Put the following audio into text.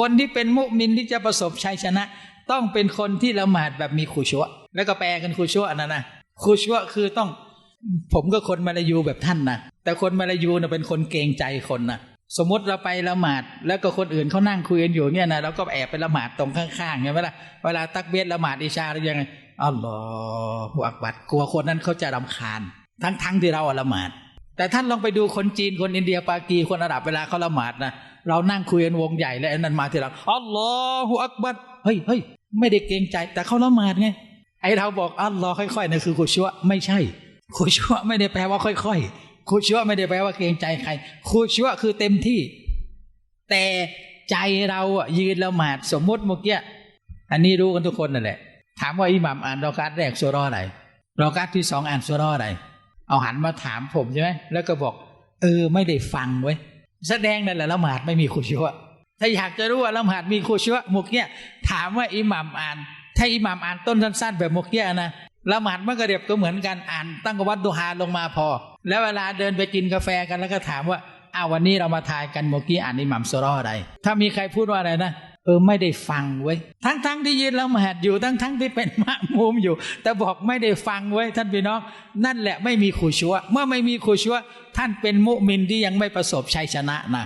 คนที่เป็นมุมินที่จะประสบชัยชนะ ต้องเป็นคนที่ละหมาดแบบมีขุชัวแล้วก็แปลกันขุชัวนะนะขุชัวคือต้อง ผมก็คนมาลายูแบบท่านนะแต่คนมาลายูเนะเป็นคนเกรงใจคนนะสมมติเราไปละหมาดแล้วก็คนอื่นเขานั่งคุยกันอยู่เนี่ยนะเราก็แอบไปละหมาดตรงข้างๆใช่ไหมล่ะเวลาตักเบียดละหมาดอิชาหรือยังไงอัลลอฮฺอักบัดกลัวคนนั้นเขาจะรำคาญ ทั้งๆที่เราละหมาด แต่ท่านลองไปดูคนจีนคนอินเดียปากีคนอาหรับเวลาเขาละหมาดนะเรานั่งคุยกันวงใหญ่แล้วนั่นมาทีหลังอัลลอฮฺอักบัดเฮ้ยเฮ้ยไม่ได้เกรงใจ แต่เขาละหมาดไงไอเราบอกอัลลอฮ์ค่อยๆนั่นคือขุชัวไม่ใช่ขุชัวไม่ได้แปลว่าค่อยๆขุชัวไม่ได้แปลว่าเกรงใจใครขุชัวคือเต็มที่ แต่ใจเราอะยืนละหมาดสมมติเมื่อกี้อันนี้รู้กันทุกคนนั่นแหละ ถามว่าอิหมัมอ่านรอการแรกสุรอะไรรอการที่สองอ่านสุรอะไร เอาหันมาถามผมใช่ไหมแล้วก็บอก เออไม่ได้ฟังเว้ยแสดงนั่นแหละละหมาดไม่มีคุชัวถ้าอยากจะรู้ว่าละหมาดมีคุชัวมุกเนี้ยถามว่าอิหมัมอ่าน ถ้าอิหมัมอ่านต้นสั้น ๆ แบบมุกเนี้ยนะละหมาดมันกระเดียบก็เหมือนกันอ่านตั้งกวัดดุฮาลงมาพอ แล้วเวลาเดินไปกินกาแฟกันแล้วก็ถามว่าอ้าววันนี้เรามาทายกันมื่อกี้อ่านอิหมัมสุราะห์อะไร ถ้ามีใครพูดว่าอะไรนะ เออไม่ได้ฟังไว้ทั้งๆทที่ยืนละหมาดอยู่ทั้งๆทที่เป็นมะมุมอยู่ แต่บอกไม่ได้ฟังไว้ท่านพี่น้องนั่นแหละไม่มีขู่ชัวเมื่อไม่มีขู่ชัวท่านเป็นมุมินที่ยังไม่ประสบชัยชนะนะ